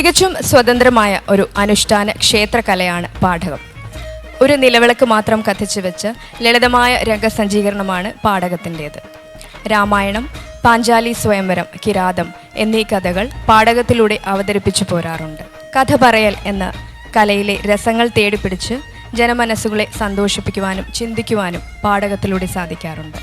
തികച്ചും സ്വതന്ത്രമായ ഒരു അനുഷ്ഠാന ക്ഷേത്രകലയാണ് പാഠകം. ഒരു നിലവിളക്ക് മാത്രം കത്തിച്ചു വെച്ച് ലളിതമായ രംഗസഞ്ചീകരണമാണ് പാഠകത്തിന്റേത്. രാമായണം പാഞ്ചാലി സ്വയംവരം കിരാതം എന്നീ കഥകൾ പാഠകത്തിലൂടെ അവതരിപ്പിച്ചു പോരാറുണ്ട്. കഥ പറയൽ എന്ന കലയിലെ രസങ്ങൾ തേടിപ്പിടിച്ച് ജനമനസ്സുകളെ സന്തോഷിപ്പിക്കുവാനും ചിന്തിക്കുവാനും പാഠകത്തിലൂടെ സാധിക്കാറുണ്ട്.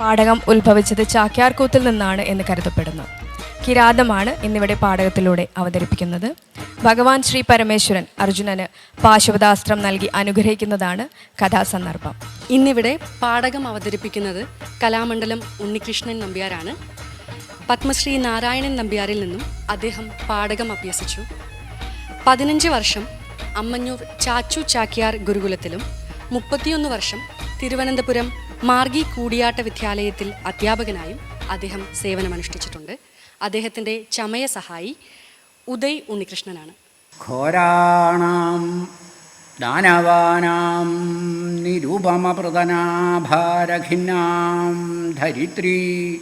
പാഠകം ഉത്ഭവിച്ചത് ചാക്യാർകൂത്തിൽ നിന്നാണ് എന്ന് കരുതപ്പെടുന്നു. കിരാതമാണ് ഇന്നിവിടെ പാഠകത്തിലൂടെ അവതരിപ്പിക്കുന്നത്. ഭഗവാൻ ശ്രീ പരമേശ്വരൻ അർജുനന് പാശുപതാസ്ത്രം നൽകി അനുഗ്രഹിക്കുന്നതാണ് കഥാസന്ദർഭം. ഇന്നിവിടെ പാഠകം അവതരിപ്പിക്കുന്നത് കലാമണ്ഡലം ഉണ്ണികൃഷ്ണൻ നമ്പ്യാരാണ്. പത്മശ്രീ നാരായണൻ നമ്പ്യാരിൽ നിന്നും അദ്ദേഹം പാഠകം അഭ്യസിച്ചു. പതിനഞ്ച് വർഷം അമ്മഞ്ഞൂർ ചാച്ചു ചാക്യാർ ഗുരുകുലത്തിലും മുപ്പത്തിയൊന്ന് വർഷം തിരുവനന്തപുരം മാർഗി കൂടിയാട്ട വിദ്യാലയത്തിൽ അധ്യാപകനായും അദ്ദേഹം സേവനമനുഷ്ഠിച്ചിട്ടുണ്ട്. അദ്ദേഹത്തിന്റെ ചമയ സഹായി ഉദയ് ഉണ്ണികൃഷ്ണനാണ്. ഘോരാണാം ദാനവാനാം നിരുപമപൃതനാഭാരഖിന്നാം ധരിത്രി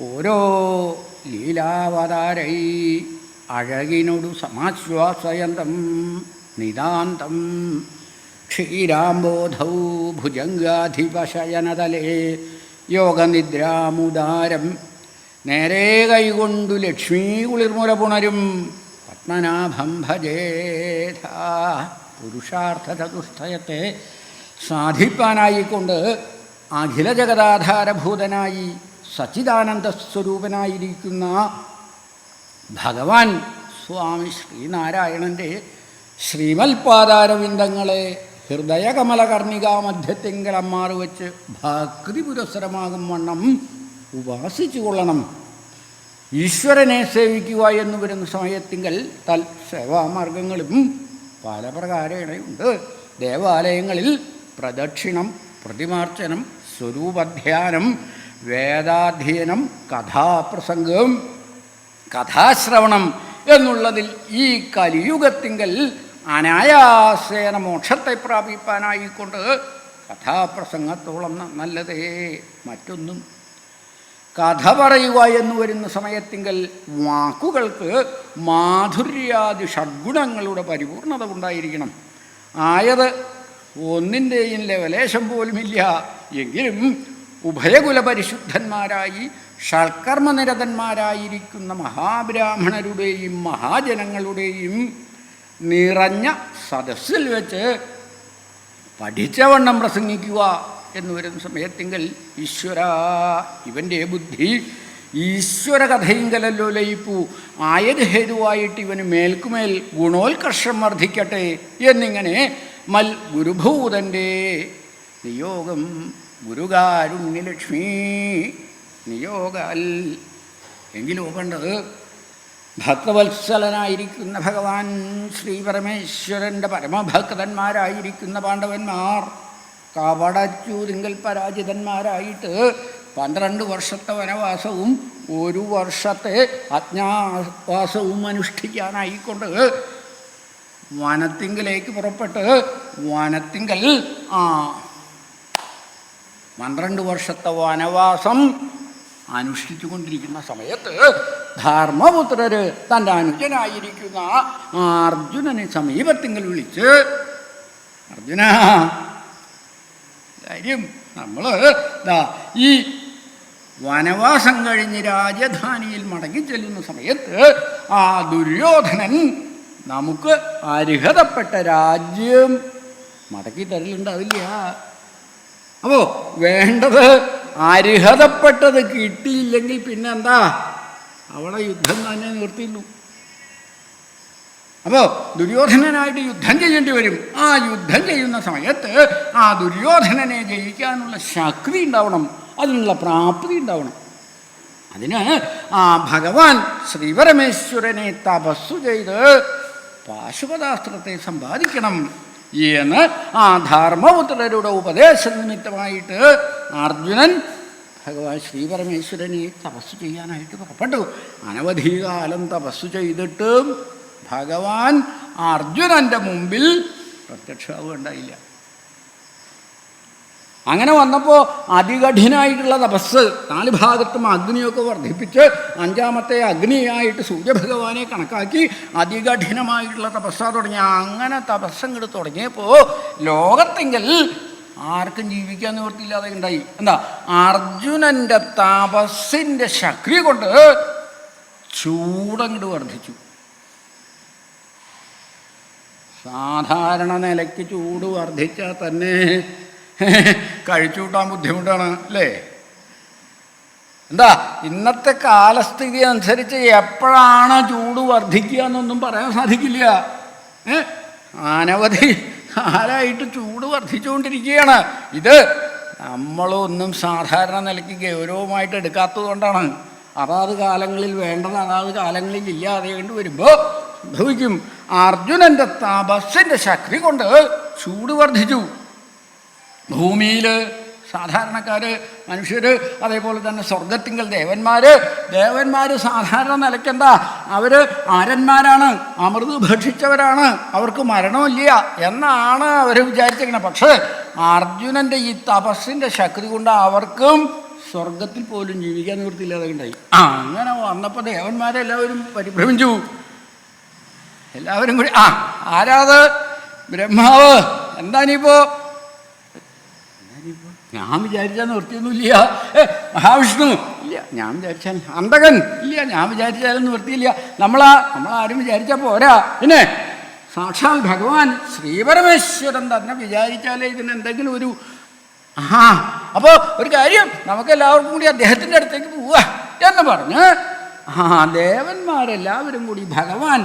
ഓരോ ലീലാവതാരൈ അഴകിനൊടു സമാശ്വാസയന്തം നിതാന്തം ക്ഷീരാംബോധൗ ഭുജംഗാധിപശയനതലേ യോഗനിദ്രാമുദാരം നേരെ കൈകൊണ്ടു ലക്ഷ്മീ കുളിർമുല പുണരും. പത്മനാഭം ഭജേധ പുരുഷാർത്ഥ ചതുഷ്ടയത്തെ സാധിപ്പാനായിക്കൊണ്ട് അഖില ജഗതാധാരഭൂതനായി സച്ചിദാനന്ദ സ്വരൂപനായിരിക്കുന്ന ഭഗവാൻ സ്വാമി ശ്രീനാരായണന്റെ ശ്രീമൽപാദാരവിന്ദങ്ങളെ ഹൃദയകമല കർണികാ മധ്യത്തിങ്കൽ അമ്മാറ് വെച്ച് ഭക്തി പുരസ്സരമാകും വണ്ണം ഉപാസിച്ചു കൊള്ളണം ഈശ്വരനെ സേവിക്കുക എന്ന് വരുന്ന സമയത്തിങ്കൽ തൽ സേവാമാർഗങ്ങളും പല പ്രകാരേണയുണ്ട് ദേവാലയങ്ങളിൽ പ്രദക്ഷിണം പ്രതിമാർച്ചനം സ്വരൂപധ്യാനം വേദാധ്യയനം കഥാപ്രസംഗം കഥാശ്രവണം എന്നുള്ളതിൽ ഈ കലിയുഗത്തിങ്കൽ അനായാസേന മോക്ഷത്തെ പ്രാപിപ്പാനായിക്കൊണ്ട് കഥാപ്രസംഗത്തോളം നല്ലതേ. മറ്റൊന്നും കഥ പറയുക എന്ന് വരുന്ന സമയത്തിങ്കൽ വാക്കുകൾക്ക് മാധുര്യാദി ഷഡ്ഗുണങ്ങളുടെ പരിപൂർണത ഉണ്ടായിരിക്കണം. ആയത് ഒന്നിന്റെയും ലവലേശം പോലുമില്ല. എങ്കിലും ഉഭയകുല പരിശുദ്ധന്മാരായി ഷൽക്കർമ്മനിരതന്മാരായിരിക്കുന്ന മഹാബ്രാഹ്മണരുടെയും മഹാജനങ്ങളുടെയും നിറഞ്ഞ സദസ്സിൽ വെച്ച് പഠിച്ചവണ്ണം പ്രസംഗിക്കുക. എന്ന് വരുന്ന സമയത്തെങ്കിൽ ഈശ്വര ഇവന്റെ ബുദ്ധി ഈശ്വര കഥയിങ്കലല്ലോ ലയിപ്പു. ആയത് ഹേതുവായിട്ട് ഇവന് മേൽക്കുമേൽ ഗുണോത്കർഷം വർദ്ധിക്കട്ടെ എന്നിങ്ങനെ മൽ ഗുരുഭൂതന്റെ നിയോഗം ഗുരുകാരുണ്യലക്ഷ്മി നിയോഗൽ. എങ്കിലും കണ്ടത് ഭക്തവത്സലനായിരിക്കുന്ന ഭഗവാൻ ശ്രീ പരമേശ്വരന്റെ പരമഭക്തന്മാരായിരിക്കുന്ന പാണ്ഡവന്മാർ കപടച്ചൂതിങ്കൽ പരാജിതന്മാരായിട്ട് പന്ത്രണ്ട് വർഷത്തെ വനവാസവും ഒരു വർഷത്തെ അജ്ഞാവാസവും അനുഷ്ഠിക്കാനായിക്കൊണ്ട് വനത്തിങ്കലേക്ക് പുറപ്പെട്ട് വനത്തിങ്കൽ ആ പന്ത്രണ്ട് വർഷത്തെ വനവാസം അനുഷ്ഠിച്ചു കൊണ്ടിരിക്കുന്ന സമയത്ത് ധർമ്മപുത്രര് തന്റെ അനുജനായിരിക്കുന്ന അർജുനനെ സമീപത്തിങ്കൽ വിളിച്ച് അർജുന കാര്യം നമ്മൾ ദാ ഈ വനവാസം കഴിഞ്ഞ് രാജധാനിയിൽ മടങ്ങി ചെല്ലുന്ന സമയത്ത് ആ ദുര്യോധനൻ നമുക്ക് അർഹതപ്പെട്ട രാജ്യം മടക്കി തരലുണ്ടാവില്ല അപ്പോൾ വേണ്ടത് അർഹതപ്പെട്ടത് കിട്ടിയില്ലെങ്കിൽ പിന്നെന്താ? അവളെ യുദ്ധം തന്നെ നിർത്തിയുള്ളൂ അപ്പോൾ ദുര്യോധനനായിട്ട് യുദ്ധം ചെയ്യേണ്ടി വരും. ആ യുദ്ധം ചെയ്യുന്ന സമയത്ത് ആ ദുര്യോധനനെ ജയിക്കാനുള്ള ശക്തി ഉണ്ടാവണം. അതിനുള്ള പ്രാപ്തി ഉണ്ടാവണം. അതിന് ആ ഭഗവാൻ ശ്രീപരമേശ്വരനെ തപസ്സു ചെയ്ത് പാശുപതാസ്ത്രത്തെ സമ്പാദിക്കണം എന്ന് ആ ധർമ്മപുത്രരുടെ ഉപദേശ നിമിത്തമായിട്ട് അർജുനൻ ഭഗവാൻ ശ്രീപരമേശ്വരനെ തപസ് ചെയ്യാനായിട്ട് പുറപ്പെട്ടു. അനവധി കാലം തപസ് ചെയ്തിട്ടും ഭഗവാൻ അർജുനന്റെ മുമ്പിൽ പ്രത്യക്ഷമാവുകയുണ്ടായില്ല അങ്ങനെ വന്നപ്പോൾ അതികഠിനായിട്ടുള്ള തപസ് നാല് ഭാഗത്തും അഗ്നിയൊക്കെ വർദ്ധിപ്പിച്ച് അഞ്ചാമത്തെ അഗ്നിയായിട്ട് സൂര്യഭഗവാനെ കണക്കാക്കി അതികഠിനമായിട്ടുള്ള തപസ്സാ തുടങ്ങി. അങ്ങനെ തപസ്സങ്ങോട്ട് തുടങ്ങിയപ്പോൾ ലോകത്തെങ്കിൽ ആർക്കും ജീവിക്കാൻ നിവൃത്തിയില്ലാതെ ഉണ്ടായി. എന്താ? അർജുനന്റെ തപസ്സിന്റെ ശക്തി കൊണ്ട് ചൂടങ്ങോട്ട് വർദ്ധിച്ചു. സാധാരണ നിലയ്ക്ക് ചൂട് വർദ്ധിച്ചാൽ തന്നെ കഴിച്ചു കൂട്ടാൻ ബുദ്ധിമുട്ടാണ് അല്ലേ? എന്താ ഇന്നത്തെ കാലസ്ഥിതി അനുസരിച്ച് എപ്പോഴാണ് ചൂട് വർദ്ധിക്കുക എന്നൊന്നും പറയാൻ സാധിക്കില്ല. അനവധി കാലമായിട്ട് ചൂട് വർദ്ധിച്ചുകൊണ്ടിരിക്കുകയാണ്. ഇത് നമ്മളൊന്നും സാധാരണ നിലയ്ക്ക് ഗൗരവമായിട്ട് എടുക്കാത്തത് കൊണ്ടാണ് അതാത് കാലങ്ങളിൽ വേണ്ടത് അതാത് കാലങ്ങളിൽ ഇല്ലാതെ കൊണ്ട് വരുമ്പോൾ സംഭവിക്കും അർജുനന്റെ തപസ്സിന്റെ ശക്തി കൊണ്ട് ചൂട് വർദ്ധിച്ചു. ഭൂമിയിൽ സാധാരണക്കാർ മനുഷ്യർ അതേപോലെ തന്നെ സ്വർഗത്തിങ്കൽ ദേവന്മാർ ദേവന്മാർ സാധാരണ നിലയ്ക്കണ്ട. അവർ ആരന്മാരാണ് അമൃത് ഭക്ഷിച്ചവരാണ് അവർക്ക് മരണമില്ല എന്നാണ് അവർ വിചാരിച്ചിരിക്കുന്നത് പക്ഷേ അർജുനന്റെ ഈ തപസ്സിന്റെ ശക്തി കൊണ്ട് അവർക്കും സ്വർഗത്തിൽ പോലും ജീവിക്കാൻ നിവൃത്തിയില്ലാതെ ഉണ്ടായി അങ്ങനെ വന്നപ്പോൾ ദേവന്മാരെല്ലാവരും പരിഭ്രമിച്ചു. എല്ലാവരും കൂടി ആ ആരാത്? ബ്രഹ്മാവ്. എന്താണിപ്പോ ഞാൻ വിചാരിച്ചാൽ നിവൃത്തിയൊന്നുമില്ല. ഏ മഹാവിഷ്ണു. ഇല്ല ഞാൻ വിചാരിച്ചാൽ അന്തകൻ. ഇല്ല ഞാൻ വിചാരിച്ചാലും നിവൃത്തിയില്ല. നമ്മളാ നമ്മളാരും വിചാരിച്ചാൽ പോരാ. പിന്നെ സാക്ഷാൽ ഭഗവാൻ ശ്രീപരമേശ്വരൻ തന്നെ വിചാരിച്ചാലേ ഇതിന് എന്തെങ്കിലും ഒരു ആ അപ്പോൾ ഒരു കാര്യം നമുക്ക് എല്ലാവർക്കും കൂടി അദ്ദേഹത്തിന്റെ അടുത്തേക്ക് പോവുക എന്ന് പറഞ്ഞ് ആ ദേവന്മാരെല്ലാവരും കൂടി ഭഗവാൻ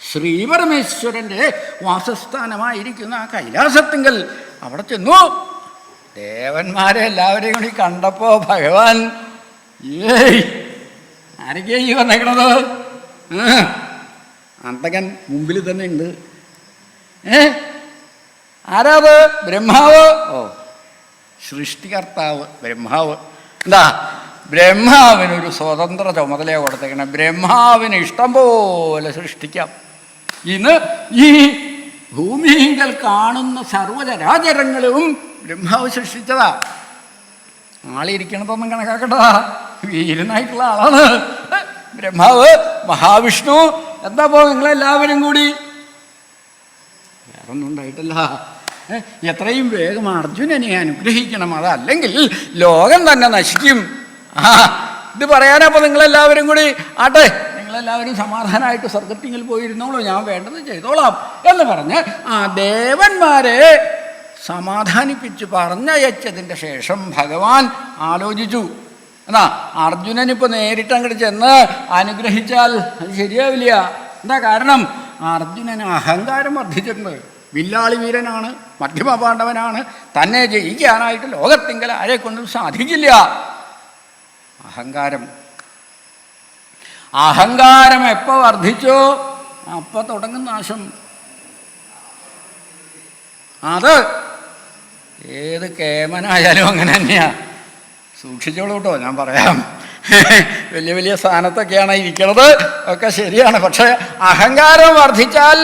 ശ്രീപരമേശ്വരന്റെ വാസസ്ഥാനമായിരിക്കുന്ന ആ കൈലാസത്തിങ്കൽ അവിടെ ചെന്നു. ദേവന്മാരെ എല്ലാവരെയും കൂടി കണ്ടപ്പോൾ ഭഗവാൻ ഏയ് ആരൊക്കെയാ ഈ വന്നേക്കണത്? അന്തകൻ മുമ്പിൽ തന്നെ ഉണ്ട്. ഏ ആരാത്? ബ്രഹ്മാവ്. ഓ സൃഷ്ടികർത്താവ് ബ്രഹ്മാവ്. എന്താ ബ്രഹ്മാവിനൊരു സ്വതന്ത്ര ചുമതലയാണ് കൊടുത്തേക്കണം. ബ്രഹ്മാവിന് ഇഷ്ടം പോലെ സൃഷ്ടിക്കാം. ഇന്ന് ഈ ഭൂമിയിൽ കാണുന്ന സർവചരാചരങ്ങളും ബ്രഹ്മാവ് സൃഷ്ടിച്ചതാ. ആളിരിക്കണതൊന്നും കണക്കാക്കട്ടതാ വീരനായിട്ടുള്ള ആളാണ്. ബ്രഹ്മാവ് മഹാവിഷ്ണു എന്താ പോ നിങ്ങളെല്ലാവരും കൂടി? വേറൊന്നും ഉണ്ടായിട്ടില്ല. എത്രയും വേഗം അർജുനനെ അനുഗ്രഹിക്കണം. അതല്ലെങ്കിൽ ലോകം തന്നെ നശിക്കും. ആ ഇത് പറയാനപ്പോൾ നിങ്ങളെല്ലാവരും കൂടി. ആട്ടെ നിങ്ങളെല്ലാവരും സമാധാനമായിട്ട് സ്വർഗത്തിങ്ങിൽ പോയിരുന്നോളൂ ഞാൻ വേണ്ടത് ചെയ്തോളാം എന്ന് പറഞ്ഞ് ആ ദേവന്മാരെ സമാധാനിപ്പിച്ച് പറഞ്ഞയച്ചതിന്റെ ശേഷം ഭഗവാൻ ആലോചിച്ചു. എന്നാ അർജുനനിപ്പോൾ നേരിട്ട് അങ്ങോട്ട് ചെന്ന് അനുഗ്രഹിച്ചാൽ അത് ശരിയാവില്ല. എന്താ കാരണം? അർജുനന് അഹങ്കാരം വർദ്ധിച്ചിട്ടുണ്ട്. വില്ലാളി വീരനാണ് മധ്യമ പാണ്ഡവനാണ്. തന്നെ ജയിക്കാനായിട്ട് ലോകത്തിങ്കൽ ആരെക്കൊണ്ടും സാധിക്കില്ല. അഹങ്കാരം അഹങ്കാരം എപ്പോൾ വർദ്ധിച്ചോ അപ്പോൾ തുടങ്ങും നാശം. അത് ഏത് കേമനായാലും അങ്ങനെ തന്നെയാണ് സൂക്ഷിച്ചോളൂ കേട്ടോ ഞാൻ പറയാം. വലിയ വലിയ സ്ഥാനത്തൊക്കെയാണ് ഇരിക്കുന്നത് ഒക്കെ ശരിയാണ്. പക്ഷേ അഹങ്കാരം വർദ്ധിച്ചാൽ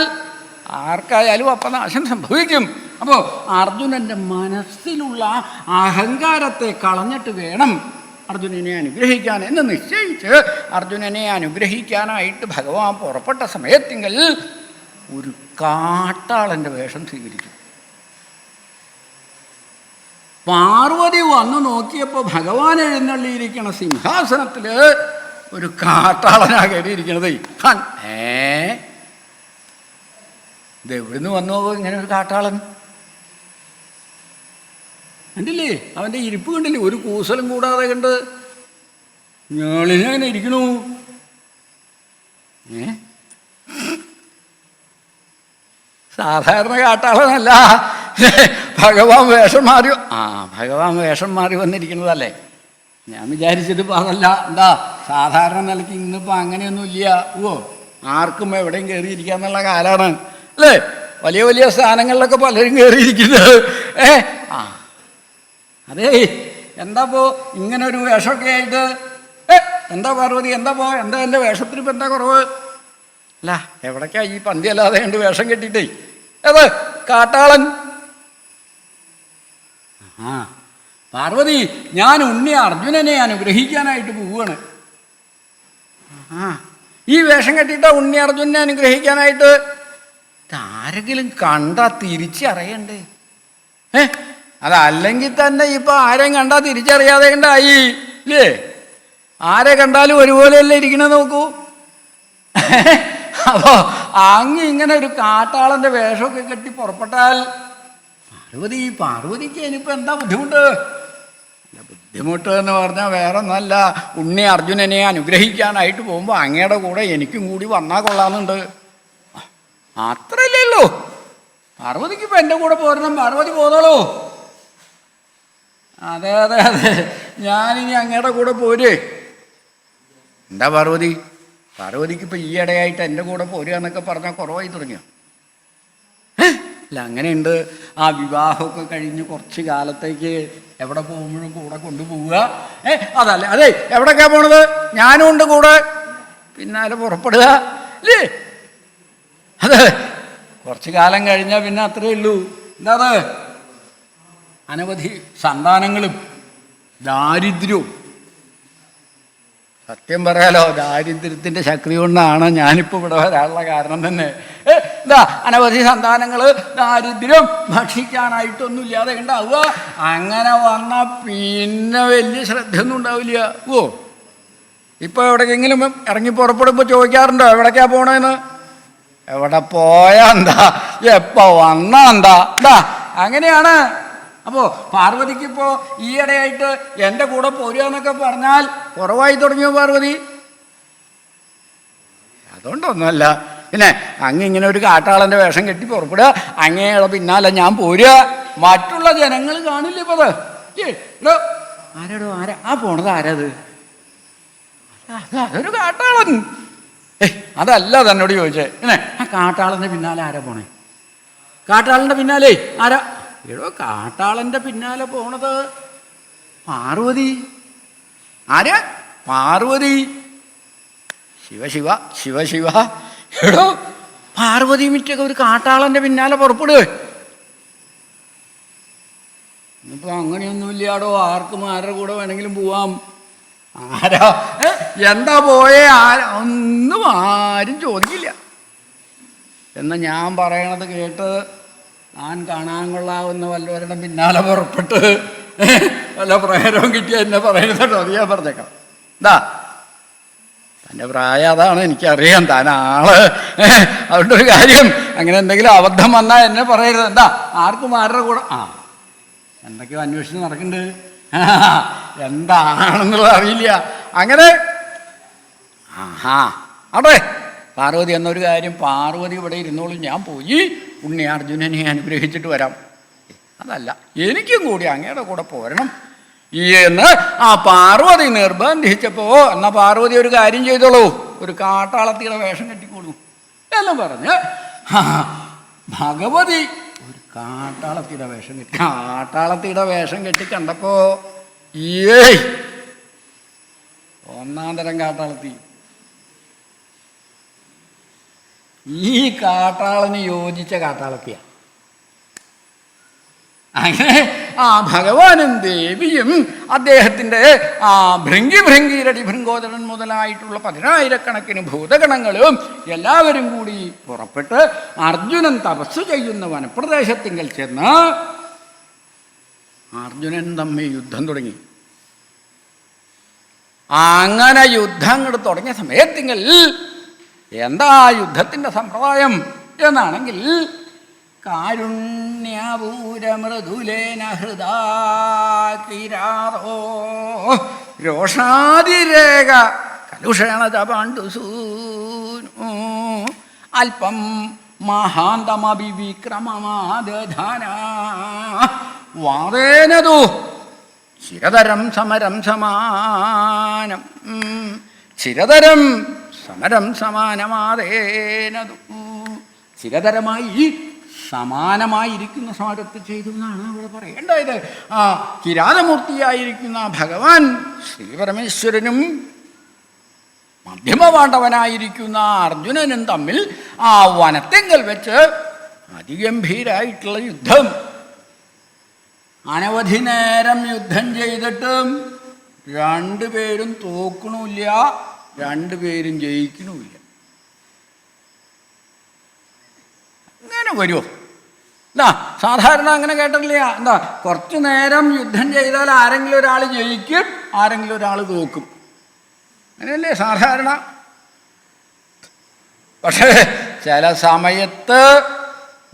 ആർക്കായാലും അപ്പം നാശം സംഭവിക്കും. അപ്പോൾ അർജുനന്റെ മനസ്സിലുള്ള അഹങ്കാരത്തെ കളഞ്ഞിട്ട് വേണം അർജുനനെ അനുഗ്രഹിക്കാൻ എന്ന് നിശ്ചയിച്ച് അർജുനനെ അനുഗ്രഹിക്കാനായിട്ട് ഭഗവാൻ പുറപ്പെട്ട സമയത്തെങ്കിൽ ഒരു കാട്ടാളന്റെ വേഷം സ്വീകരിച്ചു. പാർവതി വന്നു നോക്കിയപ്പോൾ ഭഗവാൻ എഴുന്നള്ളിയിരിക്കണ സിംഹാസനത്തിൽ ഒരു കാട്ടാളനാ കയറിയിരിക്കണത്. ഏ? ഇത് എവിടുന്ന് വന്നു ഇങ്ങനെ ഒരു കാട്ടാളൻ. കണ്ടില്ലേ? അവന്റെ ഇരിപ്പ് കണ്ടില്ലേ? ഒരു കൂസലും കൂടാതെ കണ്ട് ഞാളിനെ ഇരിക്കണു. ഏ? സാധാരണ കാട്ടാളനല്ല. ഭഗവാൻ വേഷം മാറി ആ ഭഗവാൻ വേഷം മാറി വന്നിരിക്കുന്നതല്ലേ? ഞാൻ വിചാരിച്ചത് അതല്ല. എന്താ സാധാരണ നിലയ്ക്ക് ഇന്നിപ്പോൾ അങ്ങനെയൊന്നും ഇല്ല. ഓ ആർക്കും എവിടെയും കയറിയിരിക്കാന്നുള്ള കാലമാണ് അല്ലേ? വലിയ വലിയ സ്ഥാനങ്ങളിലൊക്കെ പലരും കയറിയിരിക്കുന്നത് ഏ? ആ. അതേ എന്താ പോ ഇങ്ങനെ ഒരു വേഷമൊക്കെ ആയിട്ട് എന്താ പാർവതി എന്താ പോ എന്താ എന്റെ വേഷത്തിന് ഇപ്പം എന്താ കുറവ്? അല്ല എവിടേക്കാ ഈ പന്തി അല്ലാതെ കണ്ട് വേഷം കെട്ടിട്ടേ ഏത് കാട്ടാളൻ. ആ പാർവതി ഞാൻ ഉണ്ണി അർജുനനെ അനുഗ്രഹിക്കാനായിട്ട് പോവുകയാണ്. ആ ഈ വേഷം കെട്ടിയിട്ടാ ഉണ്ണി അർജുനനെ അനുഗ്രഹിക്കാനായിട്ട്? ആരെങ്കിലും കണ്ടാ തിരിച്ചറിയണ്ടേ? ഏ അതല്ലെങ്കിൽ തന്നെ ഇപ്പൊ ആരെയും കണ്ടാൽ തിരിച്ചറിയാതെ കണ്ടായി ഇല്ലേ? ആരെ കണ്ടാലും ഒരുപോലെയല്ലേ ഇരിക്കണ നോക്കൂ. അപ്പോ അങ്ങ് ഇങ്ങനെ ഒരു കാട്ടാളന്റെ വേഷമൊക്കെ കെട്ടി പുറപ്പെട്ടാൽ പാർവതി പാർവതിക്ക് ഇനിയിപ്പോ എന്താ ബുദ്ധിമുട്ട്? ബുദ്ധിമുട്ട് എന്ന് പറഞ്ഞാൽ വേറെ ഒന്നല്ല ഉണ്ണി അർജുനനെ അനുഗ്രഹിക്കാനായിട്ട് പോകുമ്പോൾ അങ്ങയുടെ കൂടെ എനിക്കും കൂടി വന്നാൽ കൊള്ളാമെന്നുണ്ട്. അത്രയല്ലേ പാർവതിക്ക് ഇപ്പം എന്റെ കൂടെ പോരണം. പാർവതി പോന്നോളൂ. അതെ അതെ അതെ. ഞാനിനി അങ്ങയുടെ കൂടെ പോരേ എന്താ പാർവതി? പാർവതിക്ക് ഇപ്പം ഈയിടെയായിട്ട് എന്റെ കൂടെ പോരുക എന്നൊക്കെ പറഞ്ഞാൽ കുറവായി തുടങ്ങിയോ? അല്ല അങ്ങനെയുണ്ട്. ആ വിവാഹമൊക്കെ കഴിഞ്ഞ് കുറച്ച് കാലത്തേക്ക് എവിടെ പോകുമ്പോഴും കൂടെ കൊണ്ടുപോവുക. ഏ അതല്ല അതെ എവിടൊക്കെയാ പോണത്? ഞാനും ഉണ്ട് കൂടെ. പിന്നാലെ പുറപ്പെടുക. അല്ലേ അതെ കുറച്ച് കാലം കഴിഞ്ഞാൽ പിന്നെ അത്രയേ ഉള്ളൂ. എന്താ അത്? അനവധി സന്താനങ്ങളും ദാരിദ്ര്യവും. സത്യം പറയാലോ ദാരിദ്ര്യത്തിന്റെ ശക്തി കൊണ്ടാണ് ഞാനിപ്പോൾ ഇവിടെ വരാനുള്ള കാരണം തന്നെ. എന്താ അനവധി സന്താനങ്ങൾ ദാരിദ്ര്യം ഭക്ഷിക്കാനായിട്ടൊന്നും ഇല്ലാതെ ഉണ്ടാവുക. അങ്ങനെ വന്നാൽ പിന്നെ വലിയ ശ്രദ്ധയൊന്നും ഉണ്ടാവില്ല. ഓ ഇപ്പോൾ എവിടേക്കെങ്കിലും ഇറങ്ങി പുറപ്പെടുമ്പോൾ ചോദിക്കാറുണ്ടോ എവിടേക്കാ പോണേന്ന്? എവിടെ പോയാ എന്താ എപ്പോൾ വന്നാ എന്താ? എന്താ അങ്ങനെയാണ് അപ്പോ പാർവതിക്കിപ്പോൾ ഈയിടെയായിട്ട് എന്റെ കൂടെ പോരുക എന്നൊക്കെ പറഞ്ഞാൽ കുറവായി തുടങ്ങിയോ പാർവതി? അതുകൊണ്ടൊന്നുമല്ല. പിന്നെ അങ്ങ് ഇങ്ങനെ ഒരു കാട്ടാളന്റെ വേഷം കെട്ടി പുറപ്പെടുക അങ്ങയുടെ പിന്നാലെ ഞാൻ പോരുക. മറ്റുള്ള ജനങ്ങൾ കാണില്ല ഇപ്പോൾ അത്? എടോ, ആരാടോ ആരാ? ആ പോണത് ആരത്? അത് അതൊരു കാട്ടാളൻ. ഏ അതല്ല തന്നോട് ചോദിച്ചേ. പിന്നെ ആ കാട്ടാളന്റെ പിന്നാലെ ആരാ പോണേ? കാട്ടാളന്റെ പിന്നാലെ ആരാ? എടോ കാട്ടാളന്റെ പിന്നാലെ പോണത് പാർവതി. ആര്? പാർവതി. ശിവ ശിവ ശിവ ശിവ. എടോ പാർവതി മിറ്റൊക്കെ ഒരു കാട്ടാളന്റെ പിന്നാലെ പുറപ്പെടുക ഇപ്പൊ അങ്ങനെയൊന്നുമില്ലാടോ ആർക്കും ആരുടെ കൂടെ വേണമെങ്കിലും പോവാം. ആരാ? എന്താ പോയേ? ആരാ? ഒന്നും ആരും ചോദിക്കില്ല. എന്ന് ഞാൻ പറയണത് കേട്ട് ഞാൻ കാണാൻ കൊള്ളാവുന്ന വല്ലവരുടെ പിന്നാലെ പുറപ്പെട്ട്? വല്ല പ്രേരവും കിട്ടിയ എന്നെ പറയുന്നുണ്ടോ. അത് ഞാൻ പറഞ്ഞേക്കാം. എന്താ തന്റെ പ്രായം അതാണ് എനിക്കറിയാം. താൻ ആൾ. ഏ? അതുകൊണ്ടൊരു കാര്യം അങ്ങനെ എന്തെങ്കിലും അബദ്ധം വന്നാൽ എന്നെ പറയരുത്. എന്താ ആർക്കും ആരുടെ കൂടെ ആ എന്തൊക്കെയോ അന്വേഷണം നടക്കുന്നുണ്ട്. എന്താണെന്നുള്ളത് അറിയില്ല. അങ്ങനെ ആഹാ. അവിടെ പാർവതി എന്നൊരു കാര്യം പാർവതി ഇവിടെ ഇരുന്നോളും. ഞാൻ പോയി ഉണ്ണി അർജുനനെ അനുഗ്രഹിച്ചിട്ട് വരാം. അതല്ല എനിക്കും കൂടി അങ്ങയുടെ കൂടെ പോരണം. എന്ന് ആ പാർവതി നിർബന്ധിച്ചപ്പോ എന്നാ പാർവതി ഒരു കാര്യം ചെയ്തോളൂ. ഒരു കാട്ടാളത്തിയുടെ വേഷം കെട്ടിക്കോളൂ എല്ലാം പറഞ്ഞ് ഭഗവതി ഒരു കാട്ടാളത്തിയുടെ വേഷം കെട്ടി കാട്ടാളത്തിയുടെ വേഷം കെട്ടി കണ്ടപ്പോ ഏയ് ഒന്നാം തരം കാട്ടാളത്തി. ഈ കാട്ടാളന് യോജിച്ച കാട്ടാളത്തിയ അങ്ങനെ ആ ഭഗവാനും ദേവിയും അദ്ദേഹത്തിന്റെ ആ ഭൃങ്കി ഭൃങ്കിരടി ഭൃങ്കോദരൻ മുതലായിട്ടുള്ള പതിനായിരക്കണക്കിന് ഭൂതഗണങ്ങളും എല്ലാവരും കൂടി പുറപ്പെട്ട് അർജുനൻ തപസ് ചെയ്യുന്ന വനപ്രദേശത്തിങ്കൽ ചെന്ന് അർജുനൻ തമ്മിൽ യുദ്ധം തുടങ്ങി. അങ്ങനെ യുദ്ധം അങ്ങോട്ട് തുടങ്ങിയ സമയത്തിങ്കിൽ എന്താ യുദ്ധത്തിന്റെ സമ്പ്രദായം എന്നാണെങ്കിൽ കാരുണ്യപൂരമൃദുലേന ഹൃദാകിരാറോ രോഷാതിരേഖ രോഷാതിരേക കലുഷണ പാണ്ഡുസൂനു അല്പം മഹാന്തമഭി വിക്രമമാദധാന. വാദേനതു ചിരതരം സമരം സമാനം. ചിരതരം സമരം സമാനമാതേനതു ചിരതരമായി സമാനമായിരിക്കുന്ന സമരത്തിൽ ചെയ്തു എന്നാണ് അവിടെ പറയേണ്ടത്. ആ കിരാതമൂർത്തിയായിരിക്കുന്ന ഭഗവാൻ ശ്രീപരമേശ്വരനും മധ്യമപാണ്ഡവനായിരിക്കുന്ന അർജുനനും തമ്മിൽ ആ വനത്തെങ്കൽ വെച്ച് അതിഗംഭീരായിട്ടുള്ള യുദ്ധം. അനവധി നേരം യുദ്ധം ചെയ്തിട്ടും രണ്ടുപേരും തോക്കണമില്ല രണ്ടുപേരും ജയിക്കണമില്ല. അങ്ങനെ വരുമോ എന്താ സാധാരണ അങ്ങനെ കേട്ടിട്ടില്ല? എന്താ കുറച്ചു നേരം യുദ്ധം ചെയ്താൽ ആരെങ്കിലും ഒരാൾ ജയിക്കും ആരെങ്കിലും ഒരാൾ തോക്കും. അങ്ങനെയല്ലേ സാധാരണ? പക്ഷേ ചില സമയത്ത്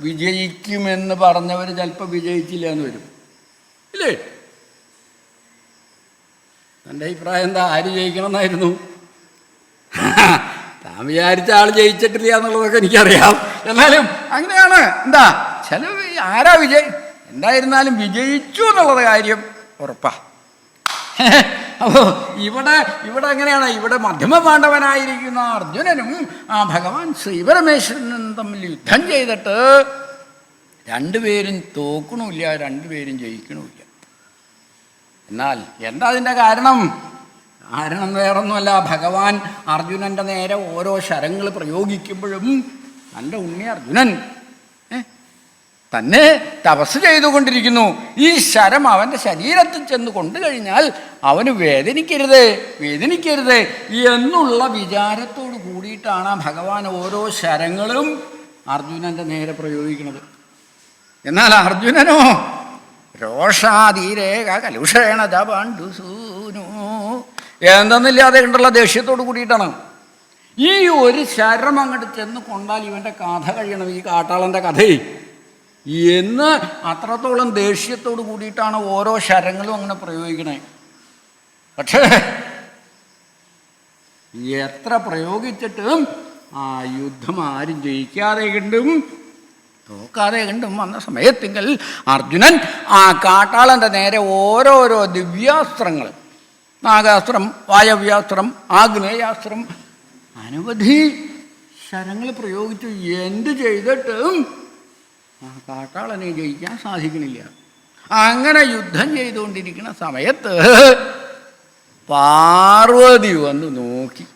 വിജയിക്കുമെന്ന് പറഞ്ഞവർ ചിലപ്പോൾ വിജയിച്ചില്ല എന്ന് വരും. ഇല്ലേ? എന്റെ അഭിപ്രായം എന്താ? ആര് ജയിക്കണം എന്നായിരുന്നു താൻ വിചാരിച്ച ആൾ ജയിച്ചിട്ടില്ല എന്നുള്ളതൊക്കെ എനിക്കറിയാം. എന്നാലും അങ്ങനെയാണ്. എന്താ? ചില ആരാ വിജയ്? എന്തായിരുന്നാലും വിജയിച്ചു എന്നുള്ളത് കാര്യം ഉറപ്പാ. അപ്പോൾ ഇവിടെ ഇവിടെ എങ്ങനെയാണ്? ഇവിടെ മധ്യമ പാണ്ഡവനായിരിക്കുന്ന അർജുനനും ആ ഭഗവാൻ ശ്രീപരമേശ്വരനും തമ്മിൽ യുദ്ധം ചെയ്തിട്ട് രണ്ടുപേരും തോക്കണമില്ല രണ്ടുപേരും ജയിക്കണമില്ല. എന്നാൽ എന്താ അതിന്റെ കാരണം? കാരണം വേറൊന്നുമല്ല ഭഗവാൻ അർജുനന്റെ നേരെ ഓരോ ശരങ്ങൾ പ്രയോഗിക്കുമ്പോഴും തന്റെ ഉണ്ണി അർജുനൻ. തന്നെ തപസ് ചെയ്തുകൊണ്ടിരിക്കുന്നു. ഈ ശരം അവന്റെ ശരീരത്തിൽ ചെന്ന് കൊണ്ടു കഴിഞ്ഞാൽ അവന് വേദനിക്കരുത് വേദനിക്കരുത് എന്നുള്ള വിചാരത്തോട് കൂടിയിട്ടാണ് ഭഗവാൻ ഓരോ ശരങ്ങളും അർജുനന്റെ നേരെ പ്രയോഗിക്കുന്നത്. എന്നാൽ അർജുനനോ രോഷാധീരേക കലുഷേണ പാണ്ഡുസൂനു എന്തെന്നില്ലാതെ കണ്ടുള്ള ദേഷ്യത്തോട് കൂടിയിട്ടാണ്. ഈ ഒരു ശരം അങ്ങോട്ട് ചെന്ന് കൊണ്ടാൽ ഇവന്റെ കഥ കഴിയണം ഈ കാട്ടാളന്റെ കഥയെ എന്ന് അത്രത്തോളം ദേഷ്യത്തോട് കൂടിയിട്ടാണ് ഓരോ ശരങ്ങളും അങ്ങനെ പ്രയോഗിക്കണേ. പക്ഷേ എത്ര പ്രയോഗിച്ചിട്ടും ആ യുദ്ധം ആരും ജയിക്കാതെ കണ്ടും തോക്കാതെ കണ്ടും വന്ന സമയത്തെങ്കിൽ അർജുനൻ ആ കാട്ടാളന്റെ നേരെ ഓരോരോ ദിവ്യാസ്ത്രങ്ങൾ നാഗാസ്ത്രം വായവ്യാസ്ത്രം ആഗ്നേയാസ്ത്രം അനവധി ശരങ്ങൾ പ്രയോഗിച്ചു എന്ത് ചെയ്തിട്ടും ആ കാട്ടാളനെ ജയിക്കാൻ സാധിക്കണില്ല. അങ്ങനെ യുദ്ധം ചെയ്തുകൊണ്ടിരിക്കുന്ന സമയത്ത് പാർവതി വന്ന് നോക്കി.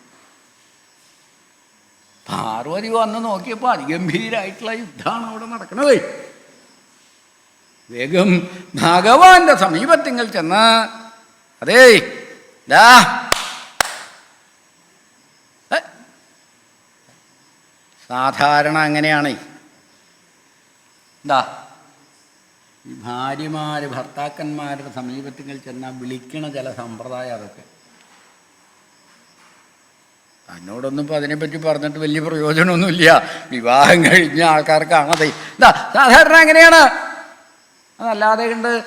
പാർവതി വന്ന് നോക്കിയപ്പോൾ അതിഗംഭീരായിട്ടുള്ള യുദ്ധമാണ് അവിടെ നടക്കുന്നത്. വേഗം ഭഗവാന്റെ സമീപത്തിങ്ങൾ ചെന്ന് അതേ ദാ. സാധാരണ അങ്ങനെയാണ്. എന്താ ഈ ഭാര്യമാർ ഭർത്താക്കന്മാരുടെ സമീപത്തിങ്ങൾ ചെന്നാൽ വിളിക്കണ ചില സമ്പ്രദായം അതൊക്കെ. തന്നോടൊന്നും ഇപ്പോൾ അതിനെപ്പറ്റി പറഞ്ഞിട്ട് വലിയ പ്രയോജനമൊന്നുമില്ല. വിവാഹം കഴിഞ്ഞ ആൾക്കാർക്കാണത്. എന്താ സാധാരണ അങ്ങനെയാണ്. അതല്ലാതെ കണ്ട്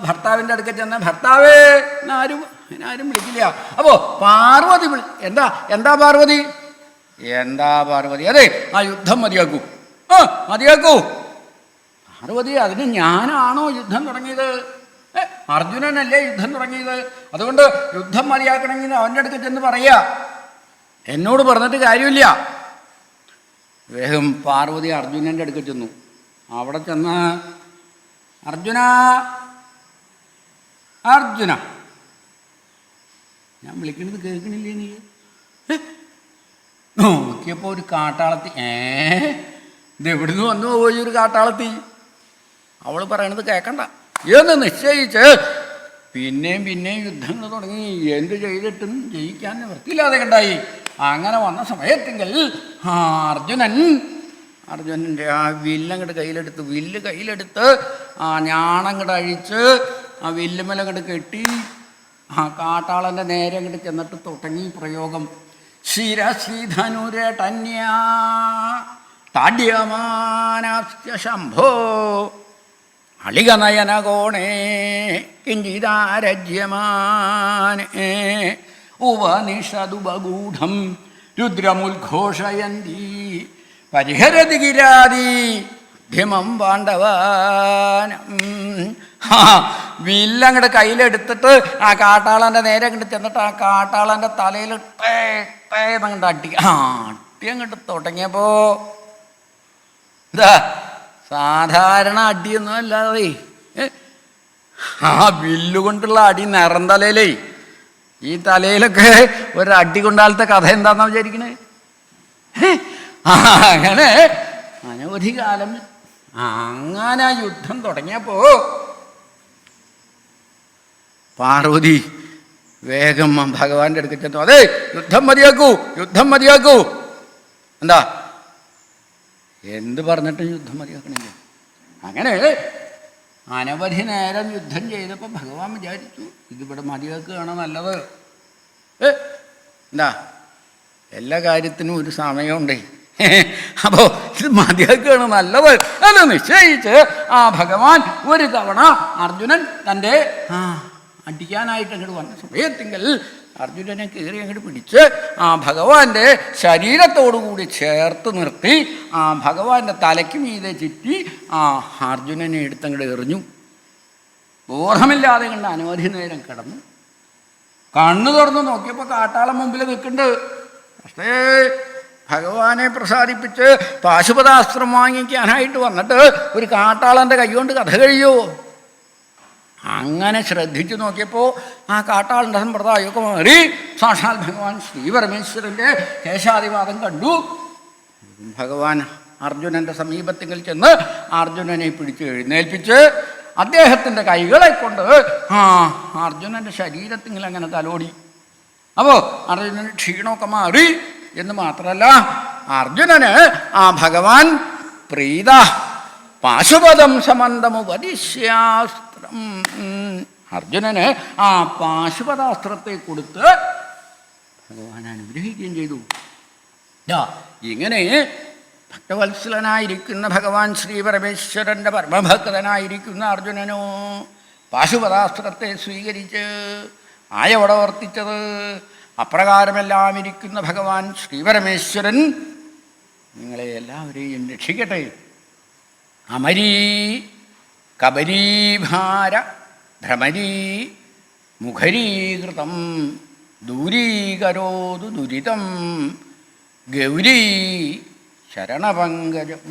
ഭർത്താവിന്റെ അടുക്കൽ ചെന്ന ഭർത്താവേ എന്നാരും ആരും വിളിക്കില്ല. അപ്പോൾ പാർവതി വിളി എന്താ എന്താ പാർവതി? എന്താ പാർവതി? അതെ ആ യുദ്ധം മതിയാക്കൂ. ആ മതിയാക്കൂ. പാർവതി അതിന് ഞാനാണോ യുദ്ധം തുടങ്ങിയത്? അർജുനനല്ലേ യുദ്ധം തുടങ്ങിയത്? അതുകൊണ്ട് യുദ്ധം മതിയാക്കണമെങ്കിൽ അവന്റെ അടുത്ത് ചെന്ന് പറയുക എന്നോട് പറഞ്ഞിട്ട് കാര്യമില്ല. വേഗം പാർവതി അർജുനന്റെ അടുക്കൽ ചെന്നു. അവിടെ ചെന്ന് അർജുന അർജുന. ഞാൻ വിളിക്കണത് കേൾക്കണില്ലേ നീ? നോക്കിയപ്പോൾ ഒരു കാട്ടാളത്തി ഏ? ഇത് എവിടുന്ന് വന്നു പോയി ഒരു കാട്ടാളത്തി? അവൾ പറയണത് കേൾക്കണ്ട എന്ന് നിശ്ചയിച്ച് പിന്നെയും പിന്നെയും യുദ്ധങ്ങൾ തുടങ്ങി. എന്ത് ചെയ്തിട്ടും ജയിക്കാൻ വൃത്തിയില്ലാതെ കണ്ടായി. അങ്ങനെ വന്ന സമയത്തെങ്കിൽ അർജുനൻ അർജുനന്റെ ആ വില്ലങ്ങോട്ട് കയ്യിലെടുത്ത് വില്ല് കയ്യിലെടുത്ത് ആ ഞാണങ്ങട് അഴിച്ച് ആ വില്ലുമലങ്ങോട്ട് കെട്ടി ആ കാട്ടാളന്റെ നേരെ അങ്ങോട്ട് ചെന്നിട്ട് തുടങ്ങി പ്രയോഗം. ശിരശ്രീധനുരടന്യ താഡ്യമാനാസ്യ ശംഭോ അളികനയനകോണേ കിഞ്ചിതാരജ്യമാനേ ഉപനിഷദുപഗൂഢം രുദ്രമുദ്ഘോഷയന്തി പരിഹരതി ഗിരാതി ധിമം പാണ്ഡവാനം. ആ വില്ലങ്ങടെ കയ്യിലെടുത്തിട്ട് ആ കാട്ടാളന്റെ നേരെ അങ്ങോട്ട് ചെന്നിട്ട് ആ കാട്ടാളന്റെ തലയിൽ ടേ ടേ എന്നങ്ങോട്ട് അടി ആ അട്ടി അങ്ങോട്ട് തുടങ്ങിയപ്പോൾ എന്താ സാധാരണ അടിയൊന്നും അല്ലാതെ? ആ വില്ലു കൊണ്ടുള്ള അടി നിറം തലയിലേ ഈ തലയിലൊക്കെ ഒരു അടി കൊണ്ടാലത്തെ കഥ എന്താന്നാ വിചാരിക്കണേ അങ്ങനെ അനവധി കാലം അങ്ങനെ ആ യുദ്ധം തുടങ്ങിയപ്പോ പാർവതി വേഗം ഭഗവാന്റെ അടുക്കൽ ചെന്നു. അതെ യുദ്ധം മതിയാക്കൂ യുദ്ധം മതിയാക്കൂ. എന്താ? എന്ത് പറഞ്ഞിട്ടും യുദ്ധം മതിയാക്കണില്ല. അങ്ങനെ അനവധി നേരം യുദ്ധം ചെയ്തപ്പോൾ ഭഗവാൻ വിചാരിച്ചു ഇതിവിടെ മതിയാക്കുകയാണ് നല്ലത്. ഏ എന്താ? എല്ലാ കാര്യത്തിനും ഒരു സമയമുണ്ടേ. അപ്പോൾ ഇത് മതിയാക്കുകയാണ് നല്ലത്. എന്ന് നിശ്ചയിച്ച് ആ ഭഗവാൻ ഒരു തവണ അർജുനൻ തന്റെ ആ അടിക്കാനായിട്ട് അങ്ങോട്ട് വന്ന സമയത്തെങ്കിൽ അർജുനനെ കയറി അങ്ങോട്ട് പിടിച്ച് ആ ഭഗവാന്റെ ശരീരത്തോടുകൂടി ചേർത്ത് നിർത്തി ആ ഭഗവാന്റെ തലയ്ക്ക് മീതെ ചുറ്റി ആ അർജുനനെ എടുത്തങ്ങോട്ട് എറിഞ്ഞു. ബോധമില്ലാതെ കണ്ട് അനവധി നേരം കിടന്നു. കണ്ണു തുറന്ന് നോക്കിയപ്പോൾ കാട്ടാളം മുമ്പിൽ നിൽക്കുന്നുണ്ട്. പക്ഷേ ഭഗവാനെ പ്രസാദിപ്പിച്ച് പാശുപതാസ്ത്രം വാങ്ങിക്കാനായിട്ട് വന്നിട്ട് ഒരു കാട്ടാളന്റെ കൈകൊണ്ട് കഥ കഴിയോ അങ്ങനെ ശ്രദ്ധിച്ചു നോക്കിയപ്പോൾ ആ കാട്ടാളന്റെ സമ്പ്രദായമൊക്കെ മാറി സാക്ഷാൽ ഭഗവാൻ ശ്രീപരമേശ്വരന്റെ കേശാദിവാദം കണ്ടു. ഭഗവാൻ അർജുനന്റെ സമീപത്തെങ്കിൽ ചെന്ന് അർജുനനെ പിടിച്ചു എഴുന്നേൽപ്പിച്ച് അദ്ദേഹത്തിന്റെ കൈകളെ കൊണ്ട് ആ അർജുനന്റെ ശരീരത്തിങ്കിൽ അങ്ങനെ തലോടി. അപ്പോൾ അർജുനന് ക്ഷീണമൊക്കെ മാറി. എന്ന് മാത്രമല്ല അർജുനന് ആ ഭഗവാൻ പ്രീത പാശുപദം സമന്തമുപദിശ്യാസ്ത്രം അർജുനന് ആ പാശുപതാസ്ത്രത്തെ കൊടുത്ത് ഭഗവാൻ അനുഗ്രഹിക്കുകയും ചെയ്തു. ഇങ്ങനെ ഭക്തവത്സലനായിരിക്കുന്ന ഭഗവാൻ ശ്രീ പരമേശ്വരന്റെ പരമഭക്തനായിരിക്കുന്ന അർജുനനോ പാശുപതാസ്ത്രത്തെ സ്വീകരിച്ച് ആയവിടെ വർത്തിച്ചത് അപ്രകാരമെല്ലാം ഇരിക്കുന്ന ഭഗവാൻ ശ്രീപരമേശ്വരൻ നിങ്ങളെ എല്ലാവരെയും രക്ഷിക്കട്ടെ. അമരീ കബരീഭാര ഭ്രമരീ മുഖരീകൃതം ദൂരീകരോതു ദുരിതം ഗൗരീ ശരണപങ്കജം.